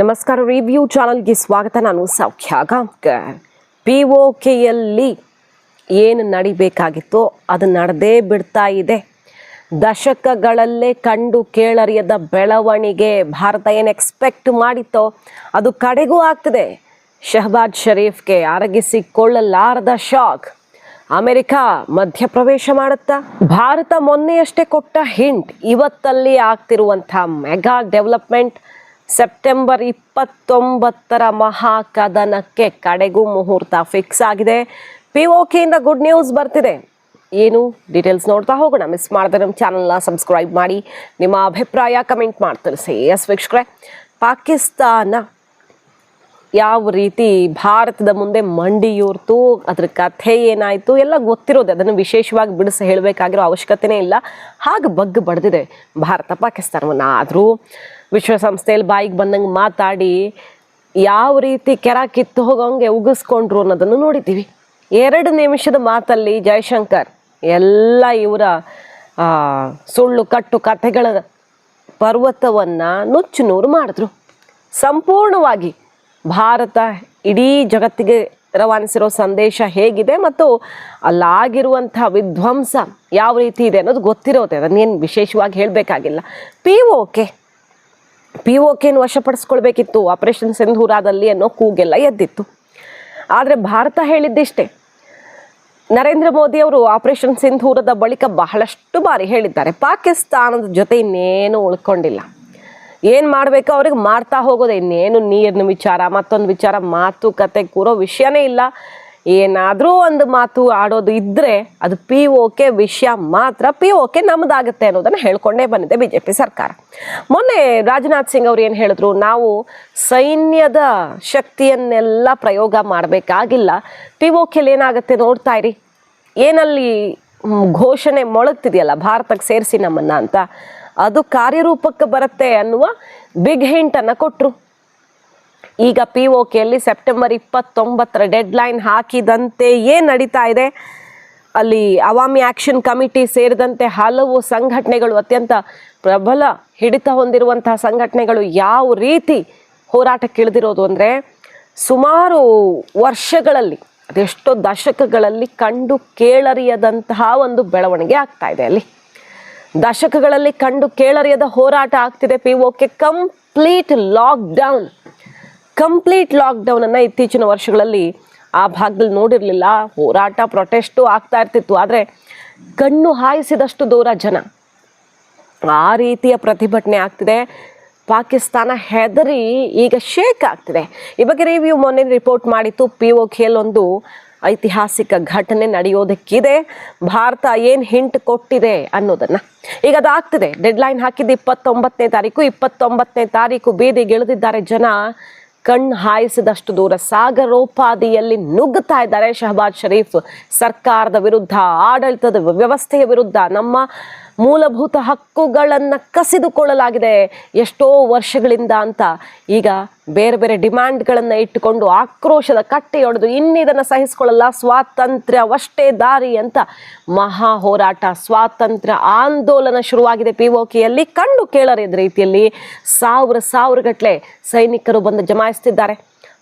ನಮಸ್ಕಾರ ರಿವ್ಯೂ ಚಾನಲ್ಗೆ ಸ್ವಾಗತ. ನಾನು ಸೌಖ್ಯ ಗಾಂವ್ಕರ್ ಪಿ ಒ ಕೆಯಲ್ಲಿ ಏನು ನಡಿಬೇಕಾಗಿತ್ತೋ ಅದು ನಡೆದೇ ಬಿಡ್ತಾ ಇದೆ. ದಶಕಗಳಲ್ಲೇ ಕಂಡು ಕೇಳರಿಯದ ಬೆಳವಣಿಗೆ ಭಾರತ ಏನು ಎಕ್ಸ್ಪೆಕ್ಟ್ ಮಾಡಿತ್ತೋ ಅದು ಕಡೆಗೂ ಆಗ್ತದೆ. ಶಹಬಾಜ್ ಶರೀಫ್ಗೆ ಅರಗಿಸಿಕೊಳ್ಳಲಾರದ ಶಾಕ್ ಅಮೆರಿಕ ಮಧ್ಯಪ್ರವೇಶ ಮಾಡುತ್ತಾ? ಭಾರತ ಮೊನ್ನೆಯಷ್ಟೇ ಕೊಟ್ಟ ಹಿಂಟ್ ಇವತ್ತಲ್ಲಿ ಆಗ್ತಿರುವಂಥ ಮೆಗಾ ಡೆವಲಪ್ಮೆಂಟ್ ಸೆಪ್ಟೆಂಬರ್ ಇಪ್ಪತ್ತೊಂಬತ್ತರ ಮಹಾಕದನಕ್ಕೆ ಕಡೆಗೂ ಮುಹೂರ್ತ ಫಿಕ್ಸ್ ಆಗಿದೆ. ಪಿ ಇಂದ ಗುಡ್ ನ್ಯೂಸ್ ಬರ್ತಿದೆ. ಏನು? ಡೀಟೇಲ್ಸ್ ನೋಡ್ತಾ ಹೋಗೋಣ. ಮಿಸ್ ಮಾಡಿದ್ರೆ ನಮ್ಮ ಚಾನಲ್ನ ಸಬ್ಸ್ಕ್ರೈಬ್ ಮಾಡಿ. ನಿಮ್ಮ ಅಭಿಪ್ರಾಯ ಕಮೆಂಟ್ ಮಾಡಿ ತಿಳಿಸಿ. ಎಸ್ ವೀಕ್ಷಕರೇ, ಪಾಕಿಸ್ತಾನ ಯಾವ ರೀತಿ ಭಾರತದ ಮುಂದೆ ಮಂಡಿಯೂರ್ತು ಅದ್ರ ಕಥೆ ಏನಾಯಿತು, ಎಲ್ಲ ಗೊತ್ತಿರೋದೆ. ಅದನ್ನು ವಿಶೇಷವಾಗಿ ಬಿಡಿಸಿ ಹೇಳಬೇಕಾಗಿರೋ ಅವಶ್ಯಕತೆನೇ ಇಲ್ಲ. ಹಾಗೆ ಬಗ್ಗು ಬಡ್ದಿದೆ ಭಾರತ ಪಾಕಿಸ್ತಾನವನ್ನು. ಆದರೂ ವಿಶ್ವಸಂಸ್ಥೆಯಲ್ಲಿ ಬಾಯಿಗೆ ಬಂದಂಗೆ ಮಾತಾಡಿ ಯಾವ ರೀತಿ ಕೆರ ಕಿತ್ತು ಹೋಗೋಂಗೆ ಉಗಿಸ್ಕೊಂಡ್ರು ಅನ್ನೋದನ್ನು ನೋಡಿದ್ದೀವಿ. ಎರಡು ನಿಮಿಷದ ಮಾತಲ್ಲಿ ಜಯಶಂಕರ್ ಎಲ್ಲ ಇವರ ಸುಳ್ಳು ಕಟ್ಟು ಕಥೆಗಳ ಪರ್ವತವನ್ನು ನುಚ್ಚು ನೂರು ಮಾಡಿದ್ರು. ಸಂಪೂರ್ಣವಾಗಿ ಭಾರತ ಇಡೀ ಜಗತ್ತಿಗೆ ರವಾನಿಸಿರೋ ಸಂದೇಶ ಹೇಗಿದೆ ಮತ್ತು ಅಲ್ಲಾಗಿರುವಂಥ ವಿಧ್ವಂಸ ಯಾವ ರೀತಿ ಇದೆ ಅನ್ನೋದು ಗೊತ್ತಿರೋದೆ. ಅದನ್ನೇನು ವಿಶೇಷವಾಗಿ ಹೇಳಬೇಕಾಗಿಲ್ಲ. ಪಿ ಓಕೆ ಪಿ ಓಕೆಯನ್ನು ವಶಪಡಿಸ್ಕೊಳ್ಬೇಕಿತ್ತು. ಆಪರೇಷನ್ ಸಿಂಧೂರಾದಲ್ಲಿ ಅನ್ನೋ ಕೂಗೆಲ್ಲ ಎದ್ದಿತ್ತು. ಆದರೆ ಭಾರತ ಹೇಳಿದ್ದಿಷ್ಟೇ ನರೇಂದ್ರ ಮೋದಿ ಅವರು ಆಪರೇಷನ್ ಸಿಂಧೂರದ ಬಳಿಕ ಬಹಳಷ್ಟು ಬಾರಿ ಹೇಳಿದ್ದಾರೆ. ಪಾಕಿಸ್ತಾನದ ಜೊತೆ ಇನ್ನೇನು ಉಳ್ಕೊಂಡಿಲ್ಲ. ಏನು ಮಾಡಬೇಕು ಅವ್ರಿಗೆ ಮಾಡ್ತಾ ಹೋಗೋದು, ಇನ್ನೇನು ನೀರಿನ ವಿಚಾರ, ಮತ್ತೊಂದು ವಿಚಾರ, ಮಾತುಕತೆ, ಕೂರೋ ವಿಷಯನೇ ಇಲ್ಲ. ಏನಾದರೂ ಒಂದು ಮಾತು ಆಡೋದು ಇದ್ದರೆ ಅದು ಪಿ ಓಕೆ ವಿಷಯ ಮಾತ್ರ ಪಿ ಓಕೆ ನಮ್ಮದಾಗುತ್ತೆ ಅನ್ನೋದನ್ನು ಹೇಳ್ಕೊಂಡೇ ಬಂದಿದೆ ಬಿ ಜೆ ಪಿ ಸರ್ಕಾರ. ಮೊನ್ನೆ ರಾಜನಾಥ್ ಸಿಂಗ್ ಅವ್ರು ಏನು ಹೇಳಿದ್ರು? ನಾವು ಸೈನ್ಯದ ಶಕ್ತಿಯನ್ನೆಲ್ಲ ಪ್ರಯೋಗ ಮಾಡಬೇಕಾಗಿಲ್ಲ. ಪಿ ಓಕೆಲಿ ಏನಾಗುತ್ತೆ ನೋಡ್ತಾ ಇರಿ. ಏನಲ್ಲಿ ಘೋಷಣೆ ಮೊಳಗ್ತಿದೆಯಲ್ಲ, ಭಾರತಕ್ಕೆ ಸೇರಿಸಿ ನಮ್ಮನ್ನು ಅಂತ. ಅದು ಕಾರ್ಯರೂಪಕ್ಕೆ ಬರುತ್ತೆ ಅನ್ನುವ ಬಿಗ್ ಹಿಂಟನ್ನು ಕೊಟ್ಟರು ಈಗ ಪಿ ಒ ಕೆಯಲ್ಲಿ ಸೆಪ್ಟೆಂಬರ್ ಇಪ್ಪತ್ತೊಂಬತ್ತರ ಡೆಡ್ ಲೈನ್ ಹಾಕಿದಂತೆ ಏನು ನಡೀತಾ ಇದೆ? ಅಲ್ಲಿ ಅವಾಮಿ ಆಕ್ಷನ್ ಕಮಿಟಿ ಸೇರಿದಂತೆ ಹಲವು ಸಂಘಟನೆಗಳು ಅತ್ಯಂತ ಪ್ರಬಲ ಹಿಡಿತ ಹೊಂದಿರುವಂತಹ ಸಂಘಟನೆಗಳು ಯಾವ ರೀತಿ ಹೋರಾಟಕ್ಕೆ ಇಳಿದಿರೋದು ಅಂದರೆ, ಸುಮಾರು ವರ್ಷಗಳಲ್ಲಿ, ಅದೆಷ್ಟೋ ದಶಕಗಳಲ್ಲಿ ಕಂಡು ಕೇಳರಿಯದಂತಹ ಒಂದು ಬೆಳವಣಿಗೆ ಆಗ್ತಾ ಇದೆ ಅಲ್ಲಿ. ದಶಕಗಳಲ್ಲಿ ಕಂಡು ಕೇಳರಿಯದ ಹೋರಾಟ ಆಗ್ತಿದೆ P OK complete lockdown complete ಲಾಕ್ಡೌನನ್ನು ಇತ್ತೀಚಿನ ವರ್ಷಗಳಲ್ಲಿ ಆ ಭಾಗದಲ್ಲಿ ನೋಡಿರಲಿಲ್ಲ. ಹೋರಾಟ ಪ್ರೊಟೆಸ್ಟು ಆಗ್ತಾ ಇರ್ತಿತ್ತು. ಆದರೆ ಕಣ್ಣು ಹಾಯಿಸಿದಷ್ಟು ದೂರ ಜನ. ಆ ರೀತಿಯ ಪ್ರತಿಭಟನೆ ಆಗ್ತಿದೆ. ಪಾಕಿಸ್ತಾನ ಹೆದರಿ ಈಗ ಶೇಕ್ ಆಗ್ತಿದೆ. ಈ ಬಗ್ಗೆ ರಿವ್ಯೂ ಮೊನ್ನೆ ರಿಪೋರ್ಟ್ ಮಾಡಿತ್ತು. ಪಿ ಒ ಒಂದು ಐತಿಹಾಸಿಕ ಘಟನೆ ನಡೆಯೋದಕ್ಕಿದೆ. ಭಾರತ ಏನು ಹಿಂಟ್ ಕೊಟ್ಟಿದೆ ಅನ್ನೋದನ್ನ. ಈಗ ಅದಾಗ್ತಿದೆ. ಡೆಡ್ ಲೈನ್ ಹಾಕಿದ್ದು ಇಪ್ಪತ್ತೊಂಬತ್ತನೇ ತಾರೀಕು. ಇಪ್ಪತ್ತೊಂಬತ್ತನೇ ತಾರೀಕು ಬೀದಿಗಿಳಿದಿದ್ದಾರೆ ಜನ. ಕಣ್ಣು ಹಾಯಿಸಿದಷ್ಟು ದೂರ ಸಾಗರೋಪಾದಿಯಲ್ಲಿ ನುಗ್ಗುತ್ತಾ ಇದ್ದಾರೆ ಶಹಬಾಜ್ ಶರೀಫ್. ಸರ್ಕಾರದ ವಿರುದ್ಧ ಆಡಳಿತದ ವ್ಯವಸ್ಥೆಯ ವಿರುದ್ಧ ನಮ್ಮ ಮೂಲಭೂತ ಹಕ್ಕುಗಳನ್ನು ಕಸಿದುಕೊಳ್ಳಲಾಗಿದೆ. ಎಷ್ಟೋ ವರ್ಷಗಳಿಂದ ಅಂತ ಈಗ ಬೇರೆ ಬೇರೆ ಡಿಮ್ಯಾಂಡ್ಗಳನ್ನು ಇಟ್ಟುಕೊಂಡು ಆಕ್ರೋಶದ ಕಟ್ಟೆಯೊಡೆದು ಇನ್ನಿದನ್ನು ಸಹಿಸಿಕೊಳ್ಳಲ್ಲ. ಸ್ವಾತಂತ್ರ್ಯವಷ್ಟೇ ದಾರಿ ಅಂತ ಮಹಾ ಹೋರಾಟ, ಸ್ವಾತಂತ್ರ್ಯ ಆಂದೋಲನ ಶುರುವಾಗಿದೆ ಪಿ ಯಲ್ಲಿ ಕಂಡು ಕೇಳರಿದ ರೀತಿಯಲ್ಲಿ ಸಾವಿರ ಸಾವಿರ ಗಟ್ಟಲೆ ಸೈನಿಕರು ಬಂದು ಜಮಾಯಿಸ್ತಿದ್ದಾರೆ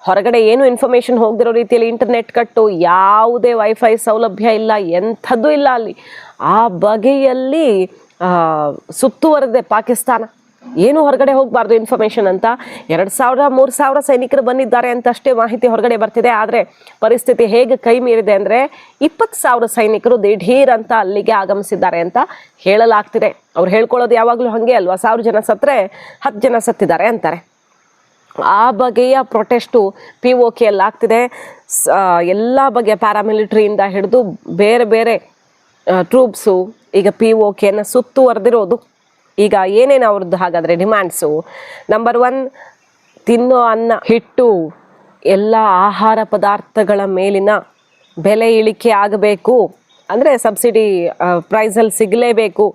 ಹೊರಗಡೆ ಏನು ಇನ್ಫಾರ್ಮೇಷನ್ ಹೋಗದಿರೋ ರೀತಿಯಲ್ಲಿ ಇಂಟರ್ನೆಟ್ ಕಟ್ಟು, ಯಾವುದೇ ವೈಫೈ ಸೌಲಭ್ಯ ಇಲ್ಲ, ಎಂಥದ್ದು ಇಲ್ಲ ಅಲ್ಲಿ. ಆ ಬಗೆಯಲ್ಲಿ ಸುತ್ತುವರೆದೆ ಪಾಕಿಸ್ತಾನ. ಏನು ಹೊರಗಡೆ ಹೋಗಬಾರ್ದು ಇನ್ಫಾರ್ಮೇಷನ್ ಅಂತ. ಎರಡು ಸಾವಿರ, ಮೂರು ಸಾವಿರ ಸೈನಿಕರು ಬಂದಿದ್ದಾರೆ ಅಂತ ಅಷ್ಟೇ ಮಾಹಿತಿ ಹೊರಗಡೆ ಬರ್ತಿದೆ. ಆದರೆ ಪರಿಸ್ಥಿತಿ ಹೇಗೆ ಕೈ ಮೀರಿದೆ ಅಂದರೆ, ಇಪ್ಪತ್ತು ಸಾವಿರ ಸೈನಿಕರು ದಿಢೀರ್ ಅಂತ ಅಲ್ಲಿಗೆ ಆಗಮಿಸಿದ್ದಾರೆ ಅಂತ ಹೇಳಲಾಗ್ತಿದೆ. ಅವ್ರು ಹೇಳ್ಕೊಳ್ಳೋದು ಯಾವಾಗಲೂ ಹಾಗೆ ಅಲ್ವಾ? ಸಾವಿರ ಜನ ಸತ್ತರೆ, ಹತ್ತು ಜನ ಸತ್ತಿದ್ದಾರೆ ಅಂತಾರೆ. ಆ ಬಗೆಯ ಪ್ರೊಟೆಸ್ಟು ಪಿ ಓ ಕೆಯಲ್ಲಿ ಆಗ್ತಿದೆ ಸ ಎಲ್ಲ ಬಗೆಯ ಪ್ಯಾರಾಮಿಲಿಟ್ರಿಯಿಂದ ಹಿಡಿದು ಬೇರೆ ಬೇರೆ ಟ್ರೂಪ್ಸು ಈಗ ಪಿ ಓ ಕೆಯನ್ನು ಸುತ್ತುವರೆದಿರೋದು ಈಗ ಏನೇನು ಅವ್ರದ್ದು ಹಾಗಾದರೆ ಡಿಮ್ಯಾಂಡ್ಸು ನಂಬರ್ ಒನ್ ತಿನ್ನೋ ಅನ್ನ, ಹಿಟ್ಟು, ಎಲ್ಲ ಆಹಾರ ಪದಾರ್ಥಗಳ ಮೇಲಿನ ಬೆಲೆ ಇಳಿಕೆ ಆಗಬೇಕು. ಅಂದರೆ ಸಬ್ಸಿಡಿ ಪ್ರೈಸಲ್ಲಿ ಸಿಗಲೇಬೇಕು.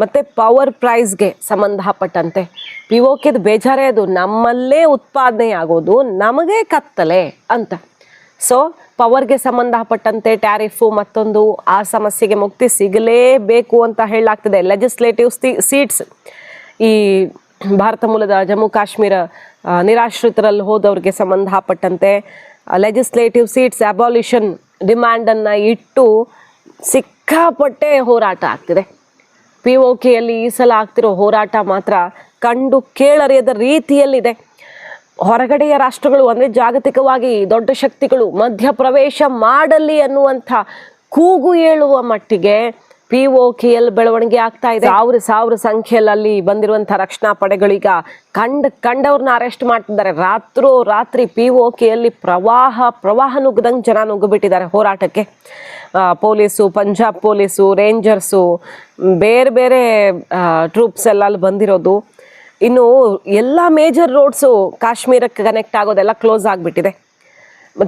ಮತ್ತು ಪವರ್ ಪ್ರೈಸ್ಗೆ ಸಂಬಂಧಪಟ್ಟಂತೆ ಪಿ ಓಕೆದು ಬೇಜಾರೇ ಅದು. ನಮ್ಮಲ್ಲೇ ಉತ್ಪಾದನೆ ಆಗೋದು, ನಮಗೆ ಕತ್ತಲೆ ಅಂತ. ಸೊ ಪವರ್ಗೆ ಸಂಬಂಧಪಟ್ಟಂತೆ ಟ್ಯಾರಿಫು ಮತ್ತೊಂದು, ಆ ಸಮಸ್ಯೆಗೆ ಮುಕ್ತಿ ಸಿಗಲೇಬೇಕು ಅಂತ ಹೇಳಲಾಗ್ತದೆ. ಲೆಜಿಸ್ಲೇಟಿವ್ ಸೀಟ್ಸ್ ಈ ಭಾರತ ಮೂಲದ ಜಮ್ಮು ಕಾಶ್ಮೀರ ನಿರಾಶ್ರಿತರಲ್ಲಿ ಹೋದವ್ರಿಗೆ ಸಂಬಂಧಪಟ್ಟಂತೆ ಲೆಜಿಸ್ಲೇಟಿವ್ ಸೀಟ್ಸ್ ಅಬಾಲಿಷನ್ ಡಿಮ್ಯಾಂಡನ್ನು ಇಟ್ಟು ಸಿಕ್ಕಾಪಟ್ಟೆ ಹೋರಾಟ ಆಗ್ತಿದೆ. ಪಿ ಓ ಕೆಯಲ್ಲಿ ಈ ಸಲ ಆಗ್ತಿರೋ ಹೋರಾಟ ಮಾತ್ರ ಕಂಡು ಕೇಳರಿಯದ ರೀತಿಯಲ್ಲಿದೆ. ಹೊರಗಡೆಯ ರಾಷ್ಟ್ರಗಳು ಅಂದರೆ ಜಾಗತಿಕವಾಗಿ ದೊಡ್ಡ ಶಕ್ತಿಗಳು ಮಧ್ಯಪ್ರವೇಶ ಮಾಡಲಿ ಅನ್ನುವಂಥ ಕೂಗು ಏಳುವ ಮಟ್ಟಿಗೆ ಪಿ ಒ ಎಲ್ ಬೆಳವಣಿಗೆ ಆಗ್ತಾ ಇದೆ. ಸಾವಿರ ಸಾವಿರ ಸಂಖ್ಯೆಯಲ್ಲಿ ಬಂದಿರುವಂತಹ ರಕ್ಷಣಾ ಪಡೆಗಳೀಗ ಕಂಡ, ಕಂಡವ್ರನ್ನ ಅರೆಸ್ಟ್ ಮಾಡ್ತಿದ್ದಾರೆ. ರಾತ್ರೋ ರಾತ್ರಿ ಪಿ ಒ ಕೆಯಲ್ಲಿ ಪ್ರವಾಹ ಪ್ರವಾಹ ನುಗ್ಗದಂಗೆ ಜನ ನುಗ್ಗಿಬಿಟ್ಟಿದ್ದಾರೆ ಹೋರಾಟಕ್ಕೆ. ಪೊಲೀಸು, ಪಂಜಾಬ್ ಪೊಲೀಸು, ರೇಂಜರ್ಸು, ಬೇರೆ ಬೇರೆ ಟ್ರೂಪ್ಸ್ ಎಲ್ಲ ಅಲ್ಲಿ ಬಂದಿರೋದು. ಇನ್ನು ಎಲ್ಲ ಮೇಜರ್ ರೋಡ್ಸು ಕಾಶ್ಮೀರಕ್ಕೆ ಕನೆಕ್ಟ್ ಆಗೋದೆಲ್ಲ ಕ್ಲೋಸ್ ಆಗಿಬಿಟ್ಟಿದೆ.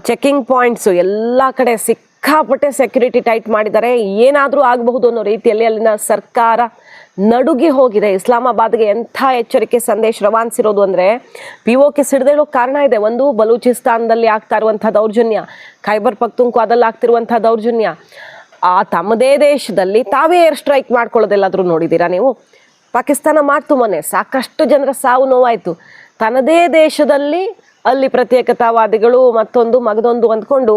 ಚೆಕಿಂಗ್ ಪಾಯಿಂಟ್ಸು ಎಲ್ಲ ಕಡೆ ಸಿಕ್ಕಾಪಟ್ಟೆ ಸೆಕ್ಯೂರಿಟಿ ಟೈಟ್ ಮಾಡಿದ್ದಾರೆ. ಏನಾದರೂ ಆಗಬಹುದು ಅನ್ನೋ ರೀತಿಯಲ್ಲಿ ಅಲ್ಲಿನ ಸರ್ಕಾರ ನಡುಗಿ ಹೋಗಿದೆ. ಇಸ್ಲಾಮಾಬಾದ್ಗೆ ಎಂಥ ಎಚ್ಚರಿಕೆ ಸಂದೇಶ ರವಾನಿಸಿರೋದು ಅಂದರೆ ಪಿ ಕೆ ಸಿಡ್ದೇಳೋ ಕಾರಣ ಇದೆ. ಒಂದು ಬಲೂಚಿಸ್ತಾನದಲ್ಲಿ ಆಗ್ತಾ ಇರುವಂಥ ದೌರ್ಜನ್ಯ, ಖೈಬರ್ ಪಖ್ತೂನ್ಖ್ವಾದಲ್ಲಿ ಆಗ್ತಿರುವಂಥ ದೌರ್ಜನ್ಯ. ಆ ತಮ್ಮದೇ ದೇಶದಲ್ಲಿ ತಾವೇ ಏರ್ ಸ್ಟ್ರೈಕ್ ಮಾಡ್ಕೊಳ್ಳೋದೆಲ್ಲಾದರೂ ನೋಡಿದ್ದೀರಾ ನೀವು? ಪಾಕಿಸ್ತಾನ ಮಾಡ್ತು ಮೊನ್ನೆ ಸಾಕಷ್ಟು ಜನರ ಸಾವು ನೋವಾಯಿತು. ತನ್ನದೇ ದೇಶದಲ್ಲಿ ಅಲ್ಲಿ ಪ್ರತ್ಯೇಕತಾವಾದಿಗಳು ಮತ್ತೊಂದು ಮಗದೊಂದು ಅಂದ್ಕೊಂಡು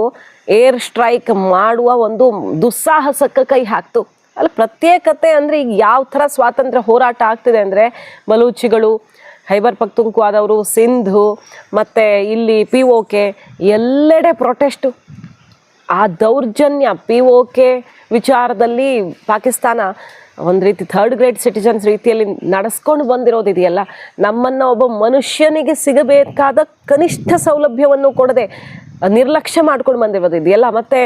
ಏರ್ ಸ್ಟ್ರೈಕ್ ಮಾಡುವ ಒಂದು ದುಸ್ಸಾಹಸಕ್ಕೆ ಕೈ ಹಾಕ್ತು. ಅಲ್ಲಿ, ಪ್ರತ್ಯೇಕತೆ ಅಂದರೆ ಈಗ ಯಾವ ಥರ ಸ್ವಾತಂತ್ರ್ಯ ಹೋರಾಟ ಆಗ್ತಿದೆ ಅಂದರೆ ಬಲೂಚಿಗಳು, ಹೈಬರ್ ಪಖ್ತೂನ್ಖ್ವಾದವರು ಸಿಂಧು, ಮತ್ತು ಇಲ್ಲಿ ಪಿ ಒ ಕೆ, ಎಲ್ಲೆಡೆ ಪ್ರೊಟೆಸ್ಟು. ಆ ದೌರ್ಜನ್ಯ ಪಿ ಒ ಕೆ ವಿಚಾರದಲ್ಲಿ ಪಾಕಿಸ್ತಾನ ಒಂದು ರೀತಿ ಥರ್ಡ್ ಗ್ರೇಡ್ ಸಿಟಿಜನ್ಸ್ ರೀತಿಯಲ್ಲಿ ನಡೆಸ್ಕೊಂಡು ಬಂದಿರೋದಿದೆಯಲ್ಲ ನಮ್ಮನ್ನು ಒಬ್ಬ ಮನುಷ್ಯನಿಗೆ ಸಿಗಬೇಕಾದ ಕನಿಷ್ಠ ಸೌಲಭ್ಯವನ್ನು ಕೊಡದೆ ನಿರ್ಲಕ್ಷ್ಯ ಮಾಡ್ಕೊಂಡು ಬಂದಿರೋದು ಇದೆಯಲ್ಲ. ಮತ್ತು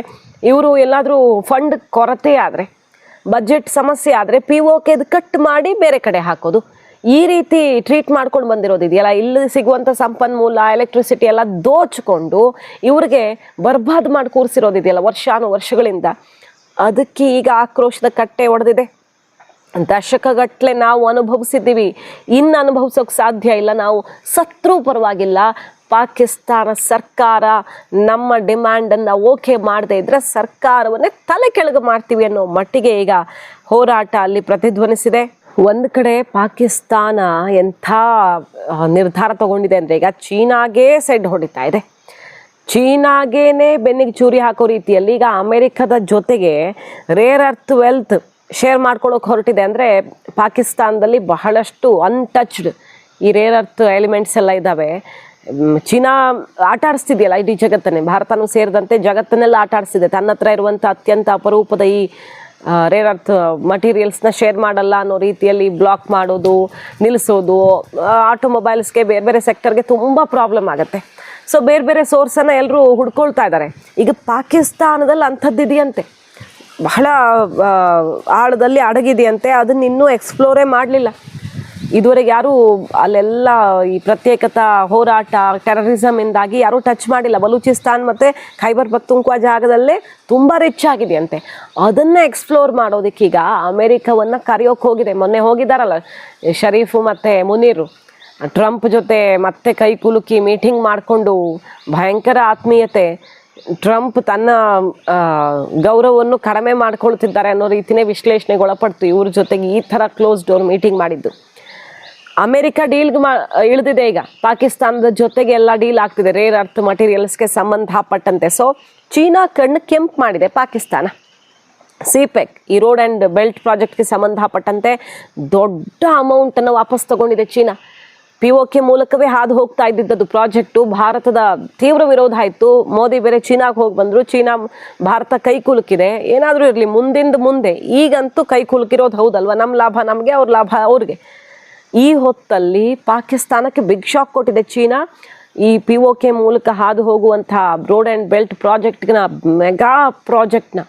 ಇವರು ಎಲ್ಲಾದರೂ ಫಂಡ್ ಕೊರತೆ ಆದರೆ ಬಜೆಟ್ ಸಮಸ್ಯೆ ಆದರೆ ಪಿ ಒ ಕೆದು ಕಟ್ ಮಾಡಿ ಬೇರೆ ಕಡೆ ಹಾಕೋದು. ಈ ರೀತಿ ಟ್ರೀಟ್ ಮಾಡ್ಕೊಂಡು ಬಂದಿರೋದು ಇದೆಯಲ್ಲ. ಇಲ್ಲಿ ಸಿಗುವಂಥ ಸಂಪನ್ಮೂಲ ಎಲೆಕ್ಟ್ರಿಸಿಟಿ ಎಲ್ಲ ದೋಚಿಕೊಂಡು ಇವ್ರಿಗೆ ಬರ್ಬಾದ್ ಮಾಡಿ ಕೂರಿಸಿರೋದಿದೆಯಲ್ಲ ವರ್ಷಾನು ವರ್ಷಗಳಿಂದ ಅದಕ್ಕೆ ಈಗ ಆಕ್ರೋಶದ ಕಟ್ಟೆ ಒಡೆದಿದೆ. ದಶಕಗಟ್ಟಲೆ ನಾವು ಅನುಭವಿಸಿದ್ದೀವಿ. ಇನ್ನು ಅನುಭವಿಸೋಕೆ ಸಾಧ್ಯ ಇಲ್ಲ. ನಾವು ಸತ್ರೂ ಪರವಾಗಿಲ್ಲ. ಪಾಕಿಸ್ತಾನ ಸರ್ಕಾರ ನಮ್ಮ ಡಿಮ್ಯಾಂಡನ್ನು ಓಕೆ ಮಾಡದೇ ಇದ್ದರೆ ಸರ್ಕಾರವನ್ನೇ ತಲೆ ಕೆಳಗೆ ಮಾಡ್ತೀವಿ ಅನ್ನೋ ಮಟ್ಟಿಗೆ ಈಗ ಹೋರಾಟ ಅಲ್ಲಿ ಪ್ರತಿಧ್ವನಿಸಿದೆ. ಒಂದು ಕಡೆ ಪಾಕಿಸ್ತಾನ ಎಂಥ ನಿರ್ಧಾರ ತಗೊಂಡಿದೆ ಅಂದರೆ ಈಗ ಚೀನಾಗೇ ಸೆಡ್ ಹೊಡಿತಾ ಇದೆ. ಚೀನಾಗೇನೆ ಬೆನ್ನಿಗೆ ಚೂರಿ ಹಾಕೋ ರೀತಿಯಲ್ಲಿ ಈಗ ಅಮೆರಿಕದ ಜೊತೆಗೆ ರೇರ್ ಅರ್ತ್ ವೆಲ್ತ್ ಶೇರ್ ಮಾಡ್ಕೊಳ್ಳೋಕೆ ಹೊರಟಿದೆ ಅಂದರೆ ಪಾಕಿಸ್ತಾನದಲ್ಲಿ ಬಹಳಷ್ಟು ಅನ್ಟಚ್ಡ್ ಈ ರೇರ್ ಅರ್ತ್ ಎಲಿಮೆಂಟ್ಸ್ ಎಲ್ಲ ಇದ್ದಾವೆ ಚೀನಾ ಆಟ ಆಡಿಸ್ತಿದೆಯಲ್ಲ ಇಡೀ ಜಗತ್ತನ್ನೇ, ಭಾರತನೂ ಸೇರಿದಂತೆ ಜಗತ್ತನ್ನೆಲ್ಲ ಆಟ ಆಡಿಸ್ತಿದೆ. ತನ್ನ ಹತ್ರ ಇರುವಂಥ ಅತ್ಯಂತ ಅಪರೂಪದ ಈ ರೇರ್ ಅರ್ತ್ ಮಟೀರಿಯಲ್ಸ್ನ ಶೇರ್ ಮಾಡಲ್ಲ ಅನ್ನೋ ರೀತಿಯಲ್ಲಿ ಬ್ಲಾಕ್ ಮಾಡೋದು ನಿಲ್ಲಿಸೋದು ಆಟೋಮೊಬೈಲ್ಸ್ಗೆ ಬೇರೆ ಬೇರೆ ಸೆಕ್ಟರ್ಗೆ ತುಂಬ ಪ್ರಾಬ್ಲಮ್ ಆಗುತ್ತೆ. ಸೊ ಬೇರೆ ಬೇರೆ ಸೋರ್ಸನ್ನು ಎಲ್ಲರೂ ಹುಡ್ಕೊಳ್ತಾ ಇದ್ದಾರೆ ಈಗ ಪಾಕಿಸ್ತಾನದಲ್ಲಿ ಅಂಥದ್ದಿದೆಯಂತೆ. ಬಹಳ ಆಳದಲ್ಲಿ ಅಡಗಿದೆಯಂತೆ, ಅದನ್ನ ಇನ್ನೂ ಎಕ್ಸ್ಪ್ಲೋರೇ ಮಾಡಲಿಲ್ಲ. ಇದುವರೆಗೆ ಯಾರೂ ಅಲ್ಲೆಲ್ಲ ಈ ಪ್ರತ್ಯೇಕತಾ ಹೋರಾಟ ಟೆರರಿಸಮಿಂದಾಗಿ ಯಾರೂ ಟಚ್ ಮಾಡಿಲ್ಲ. ಬಲೂಚಿಸ್ತಾನ್ ಮತ್ತು ಖೈಬರ್ ಪಖ್ತೂನ್ಖ್ವಾ ಜಾಗದಲ್ಲೇ ತುಂಬ ರಿಚ್ ಆಗಿದೆಯಂತೆ. ಅದನ್ನು ಎಕ್ಸ್ಪ್ಲೋರ್ ಮಾಡೋದಕ್ಕೆ ಈಗ ಅಮೆರಿಕವನ್ನ ಕರೆಯೋಕೆ ಹೋಗಿದೆ. ಮೊನ್ನೆ ಹೋಗಿದ್ದಾರಲ್ಲ, ಶರೀಫು ಮತ್ತು ಮುನೀರು. ಟ್ರಂಪ್ ಜೊತೆ ಮತ್ತೆ ಕೈ ಕುಲುಕಿ ಮೀಟಿಂಗ್ ಮಾಡಿಕೊಂಡು ಭಯಂಕರ ಆತ್ಮೀಯತೆ. ಟ್ರಂಪ್ ತನ್ನ ಗೌರವವನ್ನು ಕಡಿಮೆ ಮಾಡ್ಕೊಳ್ತಿದ್ದಾರೆ ಅನ್ನೋ ರೀತಿನೇ ವಿಶ್ಲೇಷಣೆಗೆ ಒಳಪಡ್ತು ಇವ್ರ ಜೊತೆಗೆ ಈ ಥರ ಕ್ಲೋಸ್ ಡೋರ್ ಮೀಟಿಂಗ್ ಮಾಡಿದ್ದು. ಅಮೆರಿಕ ಡೀಲ್ಗೆ ಮಾ, ಇಳಿದಿದೆ ಈಗ. ಪಾಕಿಸ್ತಾನದ ಜೊತೆಗೆ ಎಲ್ಲ ಡೀಲ್ ಆಗ್ತಿದೆ. ರೇರ್ ಅರ್ಥ್ ಮಟೀರಿಯಲ್ಸ್ಗೆ ಸಂಬಂಧಪಟ್ಟಂತೆ. ಸೊ ಚೀನಾ ಕಣ್ಣು ಕೆಂಪು ಮಾಡಿದೆ ಪಾಕಿಸ್ತಾನ. ಸಿಪೆಕ್ ಈ ರೋಡ್ ಆ್ಯಂಡ್ ಬೆಲ್ಟ್ ಪ್ರಾಜೆಕ್ಟ್ಗೆ ಸಂಬಂಧಪಟ್ಟಂತೆ ದೊಡ್ಡ ಅಮೌಂಟನ್ನು ವಾಪಸ್ ತಗೊಂಡಿದೆ ಚೀನಾ. ಪಿ ಒ ಕೆ ಮೂಲಕವೇ ಹಾದು ಹೋಗ್ತಾ ಇದ್ದಿದ್ದದ್ದು ಪ್ರಾಜೆಕ್ಟು. ಭಾರತದ ತೀವ್ರ ವಿರೋಧ ಆಯಿತು. ಮೋದಿ ಬೇರೆ ಚೀನಾಗೆ ಹೋಗಿ ಬಂದರು. ಚೀನಾ ಭಾರತ ಕೈ ಕುಲುಕಿದೆ. ಏನಾದರೂ ಇರಲಿ, ಮುಂದಿಂದ ಮುಂದೆ. ಈಗಂತೂ ಕೈ ಕುಲುಕಿರೋದು ಹೌದಲ್ವಾ? ನಮ್ಮ ಲಾಭ ನಮಗೆ, ಅವ್ರ ಲಾಭ ಅವ್ರಿಗೆ. ಈ ಹೊತ್ತಲ್ಲಿ ಪಾಕಿಸ್ತಾನಕ್ಕೆ ಬಿಗ್ ಶಾಕ್ ಕೊಟ್ಟಿದೆ ಚೀನಾ. ಈ ಪಿ ಮೂಲಕ ಹಾದು ಹೋಗುವಂಥ ರೋಡ್ ಆ್ಯಂಡ್ ಬೆಲ್ಟ್ ಪ್ರಾಜೆಕ್ಟ್ನ ಮೆಗಾ ಪ್ರಾಜೆಕ್ಟ್ನ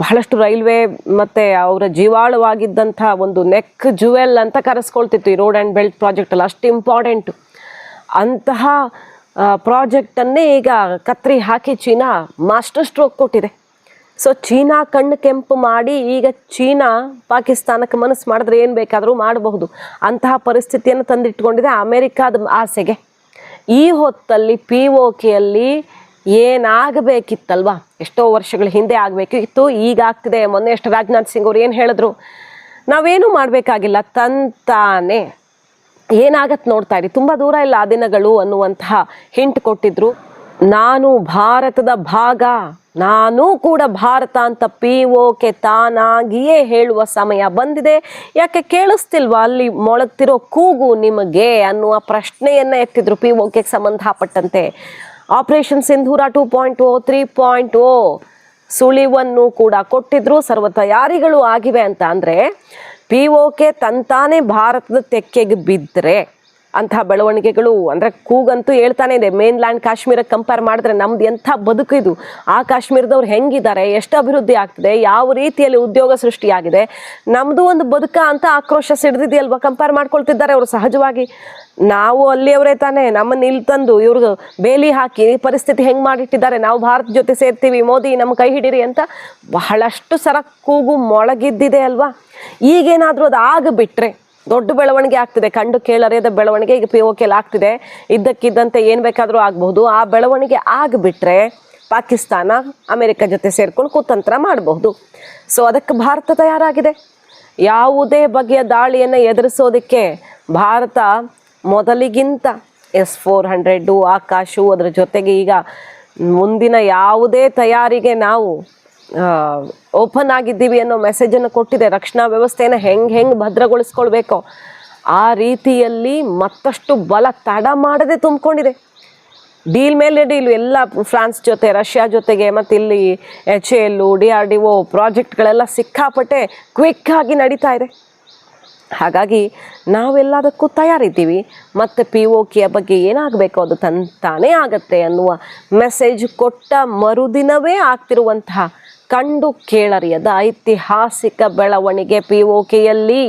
ಬಹಳಷ್ಟು ರೈಲ್ವೆ ಮತ್ತು ಅವರ ಜೀವಾಳವಾಗಿದ್ದಂಥ ಒಂದು ನೆಕ್ ಜುವೆಲ್ ಅಂತ ಕರೆಸ್ಕೊಳ್ತಿತ್ತು ಈ ರೋಡ್ ಆ್ಯಂಡ್ ಬೆಲ್ಟ್ ಪ್ರಾಜೆಕ್ಟಲ್ಲಿ ಅಷ್ಟು ಇಂಪಾರ್ಟೆಂಟು ಅಂತಹ ಪ್ರಾಜೆಕ್ಟನ್ನೇ ಈಗ ಕತ್ರಿ ಹಾಕಿ ಚೀನಾ ಮಾಸ್ಟರ್ ಸ್ಟ್ರೋಕ್ ಕೊಟ್ಟಿದೆ. ಸೊ ಚೀನಾ ಕಣ್ಣು ಕೆಂಪು ಮಾಡಿ ಈಗ ಚೀನಾ ಪಾಕಿಸ್ತಾನಕ್ಕೆ ಮನಸ್ಸು ಮಾಡಿದ್ರೆ ಏನು ಬೇಕಾದರೂ ಮಾಡಬಹುದು. ಅಂತಹ ಪರಿಸ್ಥಿತಿಯನ್ನು ತಂದಿಟ್ಕೊಂಡಿದೆ ಅಮೆರಿಕಾದ ಆಸೆಗೆ. ಈ ಹೊತ್ತಲ್ಲಿ ಪಿ ಒ ಕೆಯಲ್ಲಿ ಏನಾಗಬೇಕಿತ್ತಲ್ವಾ? ಎಷ್ಟೋ ವರ್ಷಗಳ ಹಿಂದೆ ಆಗಬೇಕಿತ್ತು, ಈಗ ಆಗ್ತಿದೆ. ಮೊನ್ನೆ ಎಷ್ಟು ರಾಜನಾಥ್ ಸಿಂಗ್ ಅವ್ರು ಏನು ಹೇಳಿದ್ರು? ನಾವೇನು ಮಾಡಬೇಕಾಗಿಲ್ಲ, ತಂತಾನೆ. ಏನಾಗತ್ತೆ ನೋಡ್ತಾ ಇರಿ. ತುಂಬ ದೂರ ಇಲ್ಲ ಆ ದಿನಗಳು ಅನ್ನುವಂತಹ ಹಿಂಟ್ ಕೊಟ್ಟಿದ್ರು. ನಾನು ಭಾರತದ ಭಾಗ. ನಾನೂ ಕೂಡ ಭಾರತ ಅಂತ ಪಿ ಓಕೆ ತಾನಾಗಿಯೇ ಹೇಳುವ ಸಮಯ ಬಂದಿದೆ. ಯಾಕೆ ಕೇಳಿಸ್ತಿಲ್ವಾ? ಅಲ್ಲಿ ಮೊಳಗ್ತಿರೋ ಕೂಗು ನಿಮಗೆ ಅನ್ನುವ ಪ್ರಶ್ನೆಯನ್ನ ಎತ್ತಿದ್ರು ಪಿ ಓಕೆಗೆ ಸಂಬಂಧಪಟ್ಟಂತೆ. Operation Sindoor two point O three point O ಸುಳಿವನ್ನು ಕೂಡ ಕೊಟ್ಟಿದ್ರು. ಸರ್ವ ತಯಾರಿಗಳು ಆಗಿವೆ ಅಂತ ಅಂದರೆ ಪಿ ಓಕೆ ತಂತಾನೆ ಭಾರತದ ತೆಕ್ಕೆಗೆ ಬಿದ್ದರೆ ಅಂತಹ ಬೆಳವಣಿಗೆಗಳು ಅಂದರೆ ಕೂಗಂತೂ ಹೇಳ್ತಾನೆ ಇದೆ. ಮೇನ್ಲ್ಯಾಂಡ್ ಕಾಶ್ಮೀರಕ್ಕೆ ಕಂಪೇರ್ ಮಾಡಿದ್ರೆ ನಮ್ದು ಎಂಥ ಬದುಕು ಇದು. ಆ ಕಾಶ್ಮೀರದವ್ರು ಹೆಂಗಿದ್ದಾರೆ, ಎಷ್ಟು ಅಭಿವೃದ್ಧಿ ಆಗ್ತಿದೆ, ಯಾವ ರೀತಿಯಲ್ಲಿ ಉದ್ಯೋಗ ಸೃಷ್ಟಿಯಾಗಿದೆ ನಮ್ಮದು ಒಂದು ಬದುಕ ಅಂತ ಆಕ್ರೋಶ ಸಿಡ್ದಿದೆಯಲ್ವಾ ಕಂಪೇರ್ ಮಾಡ್ಕೊಳ್ತಿದ್ದಾರೆ ಅವರು ಸಹಜವಾಗಿ. ನಾವು ಅಲ್ಲಿಯವರೇ ತಾನೇ ನಮ್ಮನ್ನು ಇಲ್ಲಿ ತಂದು ಇವ್ರಿಗೆ ಬೇಲಿ ಹಾಕಿ ಪರಿಸ್ಥಿತಿ ಹೆಂಗೆ ಮಾಡಿಟ್ಟಿದ್ದಾರೆ, ನಾವು ಭಾರತ ಜೊತೆ ಸೇರ್ತೀವಿ, ಮೋದಿ ನಮ್ಮ ಕೈ ಹಿಡೀರಿ ಅಂತ ಬಹಳಷ್ಟು ಸರ ಕೂಗು ಮೊಳಗಿದ್ದಿದೆ ಅಲ್ವಾ? ಈಗೇನಾದರೂ ಅದು ಆಗಿಬಿಟ್ರೆ ದೊಡ್ಡ ಬೆಳವಣಿಗೆ ಆಗ್ತಿದೆ. ಕಂಡು ಕೇಳರಿಯದ ಬೆಳವಣಿಗೆ ಈಗ ಪಿ ಓ ಕೆಲ್ ಆಗ್ತಿದೆ. ಇದ್ದಕ್ಕಿದ್ದಂತೆ ಏನು ಬೇಕಾದರೂ ಆಗಬಹುದು. ಆ ಬೆಳವಣಿಗೆ ಆಗಿಬಿಟ್ರೆ ಪಾಕಿಸ್ತಾನ, ಅಮೆರಿಕ ಜೊತೆ ಸೇರ್ಕೊಂಡು ಕುತಂತ್ರ ಮಾಡಬಹುದು. ಸೊ ಅದಕ್ಕೆ ಭಾರತ ತಯಾರಾಗಿದೆ. ಯಾವುದೇ ಬಗೆಯ ದಾಳಿಯನ್ನು ಎದುರಿಸೋದಕ್ಕೆ ಭಾರತ ಮೊದಲಿಗಿಂತ ಎಸ್ ಫೋರ್ ಹಂಡ್ರೆಡ್ಡು ಆಕಾಶು ಅದರ ಜೊತೆಗೆ ಈಗ ಮುಂದಿನ ಯಾವುದೇ ತಯಾರಿಗೆ ನಾವು ಓಪನ್ ಆಗಿದ್ದೀವಿ ಅನ್ನೋ ಮೆಸೇಜನ್ನು ಕೊಟ್ಟಿದೆ. ರಕ್ಷಣಾ ವ್ಯವಸ್ಥೆಯನ್ನು ಹೆಂಗೆ ಹೆಂಗೆ ಭದ್ರಗೊಳಿಸ್ಕೊಳ್ಬೇಕು, ಆ ರೀತಿಯಲ್ಲಿ ಮತ್ತಷ್ಟು ಬಲ ತಡ ಮಾಡದೆ ತುಂಬಿಕೊಂಡಿದೆ. ಡೀಲ್ ಮೇಲೆ ಡೀಲ್, ಎಲ್ಲ ಫ್ರಾನ್ಸ್ ಜೊತೆ, ರಷ್ಯಾ ಜೊತೆಗೆ ಮತ್ತು ಇಲ್ಲಿ H L D R D O ಪ್ರಾಜೆಕ್ಟ್ಗಳೆಲ್ಲ ಸಿಕ್ಕಾಪಟ್ಟೆ ಕ್ವಿಕ್ ಆಗಿ ನಡೀತಾ ಇದೆ. ಹಾಗಾಗಿ ನಾವೆಲ್ಲದಕ್ಕೂ ತಯಾರಿದ್ದೀವಿ. ಮತ್ತು ಪಿ ಓ ಕೆಯ ಬಗ್ಗೆ ಏನಾಗಬೇಕು ಅದು ತಂತಾನೇ ಆಗತ್ತೆ ಅನ್ನುವ ಮೆಸೇಜ್ ಕೊಟ್ಟ ಮರುದಿನವೇ ಆಗ್ತಿರುವಂತಹ ಕಂಡು ಕೇಳರಿಯದ ಐತಿಹಾಸಿಕ ಬೆಳವಣಿಗೆ ಪಿ ಓ ಕೆಯಲ್ಲಿ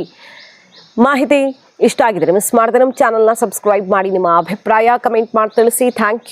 ಮಾಹಿತಿ ಇಷ್ಟ ಆಗಿದ್ರೆ ಮಿಸ್ ಮಾಡಿದ್ರೆ ನಮ್ಮ ಚಾನಲ್ನ ಸಬ್ಸ್ಕ್ರೈಬ್ ಮಾಡಿ, ನಿಮ್ಮ ಅಭಿಪ್ರಾಯ ಕಮೆಂಟ್ ಮಾಡಿ ತಿಳಿಸಿ. Thank you